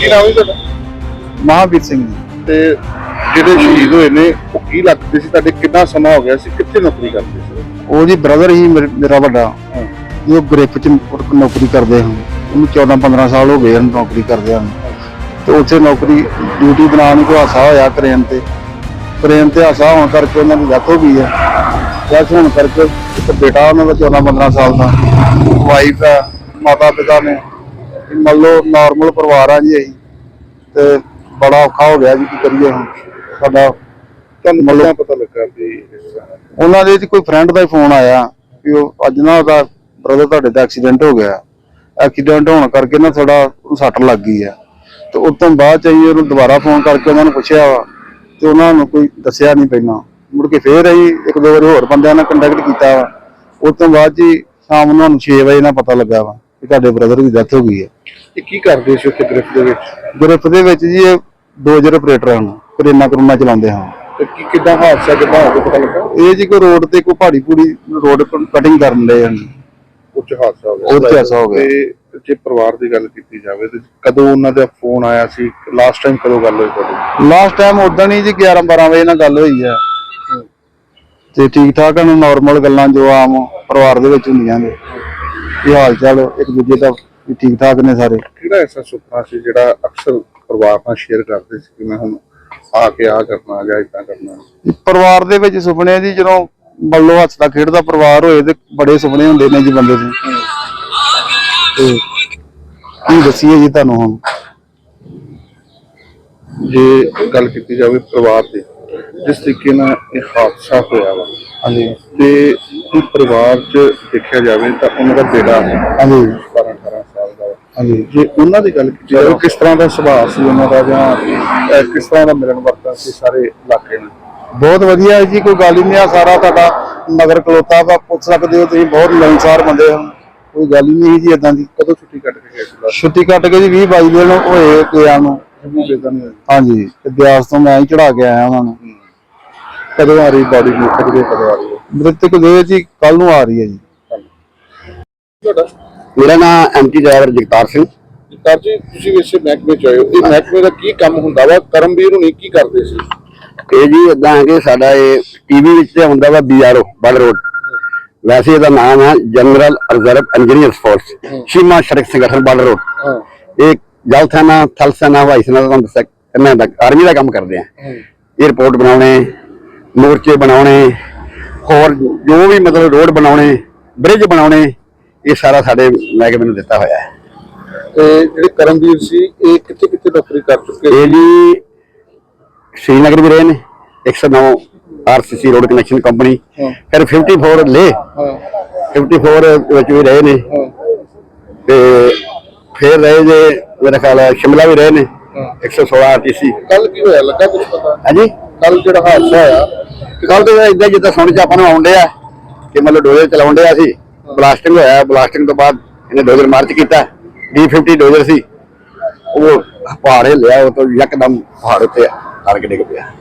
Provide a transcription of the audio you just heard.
ਕੀ ਨਾਮ ਹੈ ਤੁਹਾਡਾ? ਮਹਾਵੀਰ ਸਿੰਘ ਜੀ। ਤੇ ਜਿਹੜੇ ਸ਼ਹੀਦ ਹੋਏ ਨੇ ਉਹ ਕੀ ਲੱਗਦੇ ਸੀ? ਤੁਹਾਡੇ ਕਿੰਨਾ ਸਮਾਂ ਹੋ ਗਿਆ ਸੀ? ਕਿੱਥੇ ਨੌਕਰੀ ਕਰਦੇ ਸੀ? ਉਹ ਜੀ ਬ੍ਰਦਰ ਹੀ ਮੇਰੇ- ਮੇਰਾ ਵੱਡਾ। ਜੋ ਗ੍ਰਿਫ ਚ ਨੌਕਰੀ ਕਰਦੇ ਹਨ। ਉਹਨੂੰ 14 15 ਸਾਲ ਹੋ ਗਏ ਹਨ ਨੌਕਰੀ ਕਰਦੇ ਹਨ। ਤੇ ਉੱਥੇ ਨੌਕਰੀ ਡਿਊਟੀ ਦੌਰਾਨ ਹੀ ਕੋਈ ਹਾਸਾ ਹੋਇਆ ਕਰੇਨ ਤੇ। ਕਰੇਨ ਤੇ ਹਾਸਾ ਹੋਣ ਕਰਕੇ ਉਹਨਾਂ ਦੀ ਡੈਥ ਹੋ ਗਈ ਹੈ। ਡੈਥ ਹੋਣ ਕਰਕੇ ਇੱਕ ਬੇਟਾ ਉਹਨਾਂ ਦਾ 14 15 ਸਾਲ ਦਾ। ਵਾਈਫ ਹੈ ਮਾਤਾ ਪਿਤਾ ਨੇ। ਮੰਨ ਲਓ ਨਾਰਮਲ ਪਰਿਵਾਰ ਆ ਜੀ ਅਸੀਂ ਤੇ ਬੜਾ ਔਖਾ ਹੋ ਗਿਆ ਜੀ ਕੀ ਕਰੀਏ ਹੁਣ। ਸਾਡਾ ਤੁਹਾਨੂੰ ਮੱਲਾਂ ਪਤਾ ਲੱਗਾ ਵੀ ਉਹਨਾਂ ਦੇ ਕੋਈ ਫਰੈਂਡ ਦਾ ਹੀ ਫੋਨ ਆਇਆ ਕਿ ਉਹ ਅੱਜ ਨਾ ਉਹਦਾ ਬ੍ਰਦਰ ਤੁਹਾਡੇ ਦਾ ਐਕਸੀਡੈਂਟ ਹੋ ਗਿਆ। ਐਕਸੀਡੈਂਟ ਹੋਣ ਕਰਕੇ ਨਾ ਥੋੜਾ ਸੱਟ ਲੱਗ ਗਈ ਹੈ ਤੇ ਉਸ ਤੋਂ ਬਾਅਦ ਚ ਅਸੀਂ ਉਹਨੂੰ ਦੁਬਾਰਾ ਫੋਨ ਕਰਕੇ ਉਹਨਾਂ ਨੂੰ ਪੁੱਛਿਆ ਵਾ ਤੇ ਉਹਨਾਂ ਨੂੰ ਕੋਈ ਦੱਸਿਆ ਨਹੀਂ ਪਹਿਲਾਂ। ਮੁੜ ਕੇ ਫੇਰ ਅਸੀਂ ਇੱਕ ਦੋ ਵਾਰੀ ਹੋਰ ਬੰਦਿਆਂ ਨਾਲ ਕੰਟੈਕਟ ਕੀਤਾ ਉਸ ਤੋਂ ਬਾਅਦ ਜੀ ਸ਼ਾਮ ਨੂੰ ਸਾਨੂੰ 6 ਵਜੇ ਨਾਲ ਪਤਾ ਲੱਗਾ ਵਾ। ਕਿ ਤੁਹਾਡੇ ਬ੍ਰਦਰ ਦੀ ਡੈਥ ਹੋ ਗਈ ਹੈ। ਇਹ ਕੀ ਕਰਦੇ ਸੀ ਉੱਥੇ ਗ੍ਰਿਫ ਦੇ ਵਿੱਚ? ਗ੍ਰਿਫ ਦੇ ਵਿੱਚ ਜੀ ਇਹ ਡੋਜ਼ਰ ਆਪਰੇਟਰ ਹਨ ਕਰੇਨਾ ਕਰੂਨਾ ਚਲਾਉਂਦੇ ਹਨ। ਤੇ ਕੀ ਕਿੱਦਾਂ ਹਾਦਸਾ ਕਿੱਦਾਂ ਹੋ ਗਿਆ ਪਤਾ ਲੱਗਾ? ਇਹ ਜੀ ਕੋਈ ਰੋਡ ਤੇ ਕੋਈ ਪਹਾੜੀ ਪੂੜੀ ਰੋਡ ਕਟਿੰਗ ਕਰਨ ਦੇ ਹਨ। ਉੱਚ ਹਾਦਸਾ ਹੋ ਗਿਆ। ਉੱਚ ਹਾਦਸਾ ਹੋ ਗਿਆ। ਤੇ ਜੇ ਪਰਿਵਾਰ ਦੀ ਗੱਲ ਕੀਤੀ ਜਾਵੇ ਤੇ ਕਦੋਂ ਉਹਨਾਂ ਦਾ ਫੋਨ ਆਇਆ ਸੀ? ਲਾਸਟ ਟਾਈਮ ਕਦੋਂ ਗੱਲ ਹੋਈ ਤੁਹਾਡੀ? ਲਾਸਟ ਟਾਈਮ ਉਦਾਂ ਹੀ ਜੀ 11 12 ਵਜੇ ਨਾਲ ਗੱਲ ਹੋਈ ਆ। ਤੇ ਠੀਕ ਠਾਕ ਹਨ ਨਾਰਮਲ ਗੱਲਾਂ ਜੋ ਆਮ ਪਰਿਵਾਰ ਦੇ ਵਿੱਚ ਹੁੰਦੀਆਂ ਨੇ। ਕੀ ਹਾਲ ਚਾਲ ਇੱਕ ਦੂਜੇ ਦਾ ਵੀ ਠੀਕ ਠਾਕ ਨੇ ਸਾਰੇ। ਕਿਹੜਾ ਐਸਾ ਸੁਪਨਾ ਸੀ ਜਿਹੜਾ ਅਕਸਰ ਪਰਿਵਾਰ ਨਾਲ ਸ਼ੇਅਰ ਕਰਦੇ ਸੀ ਕਿ ਮੈਂ ਹੁਣ ਆ ਕੇ ਆ ਕਰਨਾ ਜਾਂ ਇਦਾਂ ਕਰਨਾ? ਪਰਿਵਾਰ ਦੇ ਵਿੱਚ ਸੁਪਨੇ ਆ ਜੀ ਜਦੋਂ ਬੱਲੋ ਹੱਸਦਾ ਖੇਡਦਾ ਪਰਿਵਾਰ ਹੋਏ ਤੇ ਬੜੇ ਸੁਪਨੇ ਹੁੰਦੇ ਨੇ ਜੀ ਬੰਦੇ ਦੇ। ਤੇ ਕੀ ਦੱਸੀਏ ਜੀ ਤੁਹਾਨੂੰ ਹੁਣ? ਜੇ ਗੱਲ ਕੀਤੀ ਜਾਵੇ ਪਰਿਵਾਰ ਦੀ ਜਿਸ ਤਰੀਕੇ ਨਾਲ ਇਹ ਹਾਦਸਾ ਹੋਇਆ ਵਾ ਹਾਂਜੀ। ਤੇ ਇਹ ਪਰਿਵਾਰ 'ਚ ਦੇਖਿਆ ਜਾਵੇ ਤਾਂ ਉਹਨਾਂ ਦਾ ਬੇਟਾ ਹਾਂਜੀ। 12 18 ਸਾਲ ਦਾ। ਹਾਂਜੀ। ਜੇ ਉਹਨਾਂ ਦੀ ਗੱਲ ਕੀਤੀ ਜਾਵੇ ਕਿਸ ਤਰ੍ਹਾਂ ਦਾ ਸੁਭਾਅ ਸੀ ਉਹਨਾਂ ਦਾ ਜਾਂ ਅਹ, ਕਿਸ ਤਰ੍ਹਾਂ ਦਾ ਮਿਲਣ ਵਰਤਨ ਸੀ ਸਾਰੇ ਇਲਾਕੇ ਨੂੰ ਬਹੁਤ ਵਧੀਆ ਹੈ ਜੀ ਕੋਈ ਗੱਲ ਹੀ ਨਹੀਂ ਆ ਸਾਰਾ ਤੁਹਾਡਾ ਨਗਰ ਕਲੋਤਾ ਵਾ ਪੁੱਛ ਸਕਦੇ ਹੋ ਤੁਸੀਂ ਬਹੁਤ ਮਿਲਣਸਾਰ ਬੰਦੇ ਹੋ। ਕੋਈ ਗੱਲ ਹੀ ਨਹੀਂ ਜੀ ਇਦਾਂ ਦੀ। ਕਦੋਂ ਛੁੱਟੀ ਕੱਟ ਕੇ ਗਏ ਸੀ ਛੁੱਟੀ ਕੱਟ ਕੇ ਜੀ 20 22 ਦਿਨ ਹੋਏ ਗਿਆ ਨੂੰ। ਵੀ ਬੇਦਾਂ ਨਹੀਂ ਹੋਈ ਹਾਂਜੀ। ਤੇ ਬਿਆਸ ਤੋਂ ਮੈਂ ਹੀ ਚੜਾ ਕੇ ਆਇਆ ਉਹਨਾਂ ਨੂੰ। ਕਦੋਂ ਆ ਰਹੀ ਬਾਡੀ ਨੂੰ ਕਦੋਂ ਆ ਰਹੀ ਮ੍ਰਿਤਕ ਦੇ ਜੀ ਕੱਲ ਨੂੰ ਆ ਰਹੀ ਹੈ ਜੀ। ਤੁਹਾਡਾ? ਮੇਰਾ ਨਾਮ ਐਮਟੀ ਡਰਾਈਵਰ ਜਗਤਾਰ ਸਿੰਘ। ਜਗਤਾਰ ਜੀ ਤੁਸੀਂ ਇਸੇ ਮਹਿਕਮੇ ਚ ਆਏ ਹੋ। ਇਹ ਮਹਿਕਮੇ ਦਾ ਕੀ ਕੰਮ ਹੁੰਦਾ ਵਾ? ਕਰਮਵੀਰ ਹੁਣੀ ਕੀ ਕਰਦੇ ਸੀ? ਇਹ ਜੀ ਇਦਾਂ ਹੈ ਕਿ ਸਾਡਾ ਇਹ ਟੀਵੀ ਵਿੱਚ ਤੇ ਹੁੰਦਾ ਵਾ ਬੀਆਰਓ ਬਲ ਰੋਡ ਵੈਸੇ ਇਹਦਾ ਨਾਮ ਹੈ ਜਨਰਲ ਰਿਜ਼ਰਵ ਇੰਜੀਨੀਅਰਸ ਫੋਰਸ ਸੀਮਾ ਸੜਕ ਸੰਗਠਨ ਬਲ ਰੋਡ ਹਾਂ। ਇਹ ਜਲ ਸੈਨਾ ਥਲ ਸੈਨਾ ਹਵਾਈ ਸੈਨਾ ਦਾ ਦੱਸਿਆ ਕਿੰਨਾ ਦਾ ਆਰਮੀ ਦਾ ਕੰਮ ਕਰਦੇ ਆ। 에어ਪੋਰਟ ਬਣਾਉਣੇ ਮੋਰਚੇ ਬਣਾਉਣੇ ਹੋਰ ਜੋ ਵੀ ਮਤਲਬ ਰੋਡ ਬਣਾਉਣੇ ਬ੍ਰਿਜ ਬਣਾਉਣੇ ਇਹ ਸਾਰਾ ਸਾਡੇ ਮਹਿਕਮੇ ਨੂੰ ਦਿੱਤਾ ਹੋਇਆ ਹੈ। ਤੇ ਜਿਹੜੇ ਕਰਮਵੀਰ ਸੀ ਇਹ ਕਿੱਥੇ ਕਿੱਥੇ ਨੌਕਰੀ ਕਰ ਚੁੱਕੇ ਇਹ ਜੀ ਸ਼੍ਰੀਨਗਰ ਵੀ ਰਹੇ ਨੇ 109 ਆਰਸੀਸੀ ਰੋਡ ਕਨੈਕਸ਼ਨ ਕੰਪਨੀ। ਫਿਰ 54 ਲੇ ਹਾਂ। 54 ਵਿੱਚ ਵੀ ਰਹੇ ਨੇ। ਤੇ ਫਿਰ ਰਹੇ ਜੇ ਮੇਰਾ ਖਿਆਲ ਹੈ ਸ਼ਿਮਲਾ ਵੀ ਰਹੇ ਨੇ ਹਾਂ। 116 ਆਰਟੀਸੀ ਕੱਲ ਕੀ ਹੋਇਆ ਲੱਗਾ ਕੁਝ ਪਤਾ? ਹਾਂਜੀ? ਕੱਲ ਜਿਹੜਾ ਹਾਦਸਾ ਹੋਇਆ ਕੱਲ ਤੇ ਇਦਾਂ ਜਿੱਦਾਂ ਸੁਣ ਚ ਆਪਾਂ ਨੂੰ ਆਉਣ ਡਿਆ ਕਿ ਮਤਲਬ ਡੋਜ਼ਰ ਚਲਾਉਣ ਡਿਆ ਸੀ ਬਲਾਸਟਿੰਗ ਹੋਇਆ, ਬਲਾਸਟਿੰਗ ਤੋਂ ਬਾਅਦ ਇਹਨੇ ਡੋਜ਼ਰ ਮਾਰਚ ਕੀਤਾ D50 ਡੋਜ਼ਰ ਸੀ, ਉਹ ਪਹਾੜੇ ਲਿਆ, ਉਹ ਤੋਂ ਯਕਦਮ ਪਹਾੜ ਉੱਤੇ ਆ ਕੇ ਡਿੱਗ ਪਿਆ।